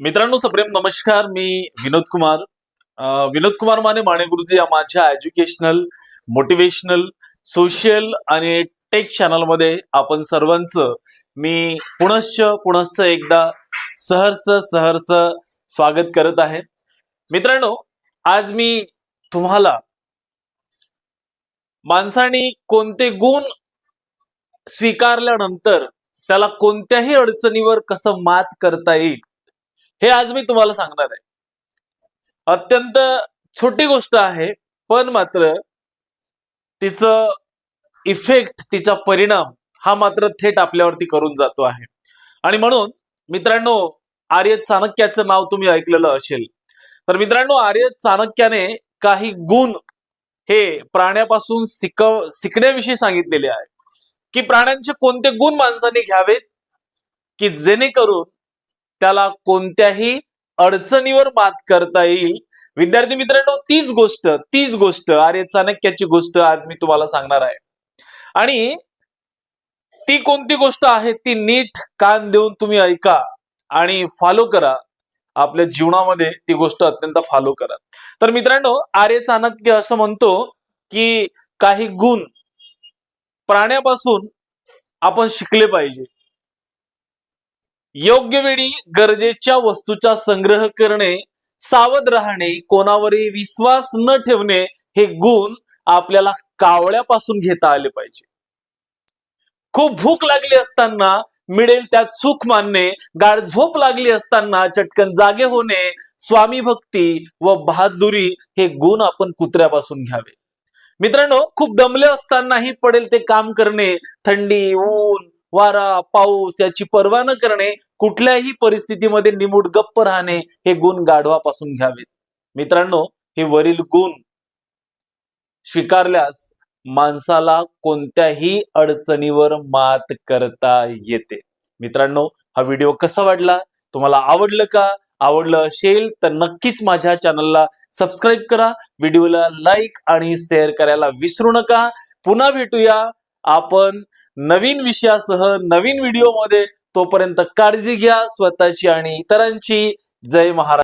मित्रांनो सप्रेम नमस्कार. मी विनोद कुमार. विनोद कुमार माने माने गुरुजी या माझ्या एज्युकेशनल मोटिवेशनल सोशल आणि टेक चॅनलमध्ये आपण सर्वांचं मी पुनश्च पुनश्च एकदा सहर्ष सहर्ष स्वागत करत आहे. मित्रांनो आज मी तुम्हाला माणसाने कोणते गुण स्वीकारल्यानंतर त्याला कोणत्याही अडचणीवर कसं मात करता येईल हे आज मी तुम्हाला सांगणार आहे. अत्यंत छोटी गोष्ट आहे पण मात्र तिचं इफेक्ट तिचा परिणाम हा मात्र थेट आपल्यावरती करून जातो आहे. आणि म्हणून मित्रांनो आर्य चाणक्याचं नाव तुम्ही ऐकलेलं असेल. तर मित्रांनो आर्य चाणक्याने काही गुण हे प्राण्यापासून शिकव शिकण्याविषयी सांगितलेले आहे. की प्राण्यांचे कोणते गुण माणसाने घ्यावेत? की जेणेकरून त्याला कोणत्याही अडचणीवर मात करता येईल. विद्यार्थी मित्रांनो तीच गोष्ट तीच गोष्ट आर्य चाणक्याची गोष्ट आज मी तुम्हाला सांगणार आहे. आणि ती कोणती गोष्ट आहे ती नीट कान देऊन तुम्ही ऐका आणि फॉलो करा. आपल्या जीवनामध्ये ती गोष्ट अत्यंत फॉलो करा. तर मित्रांनो आर्य चाणक्य असं म्हणतो की काही गुण प्राण्यापासून आपण शिकले पाहिजे. योग्य वेळी गरजेच्या वस्तूचा संग्रह करणे सावध राहणे कोणावरही विश्वास न ठेवणे हे गुण आपल्याला कावळ्यापासून घेता आले पाहिजे. खूप भूक लागली असताना मिळेल त्यात सुख मानणे गाढ झोप लागली असताना चटकन जागे होणे स्वामी भक्ती व बहादुरी हे गुण आपण कुत्र्यापासून घ्यावे. मित्रांनो खूप दमले असतानाही पडेल ते काम करणे थंडी ऊन वारा पाऊस याची पर्वा न करणे कुठल्याही परिस्थितीमध्ये निमूट गप्प राहणे हे गुण गाढवापासून घ्यावेत. मित्रांनो हे वरील गुण स्वीकारल्यास माणसाला कोणत्याही अडचणीवर मात करता येते. मित्रांनो हा व्हिडिओ कसा वाटला? तुम्हाला आवडलं का? आवडलं असेल तर नक्कीच माझ्या चॅनलला सबस्क्राईब करा. व्हिडिओला लाईक आणि शेअर करायला विसरू नका. पुन्हा भेटूया. आपण नवीन विषयासह नवीन व्हिडिओमध्ये तोपर्यंत काळजी घ्या स्वतःची आणि इतरांची. जय महाराज.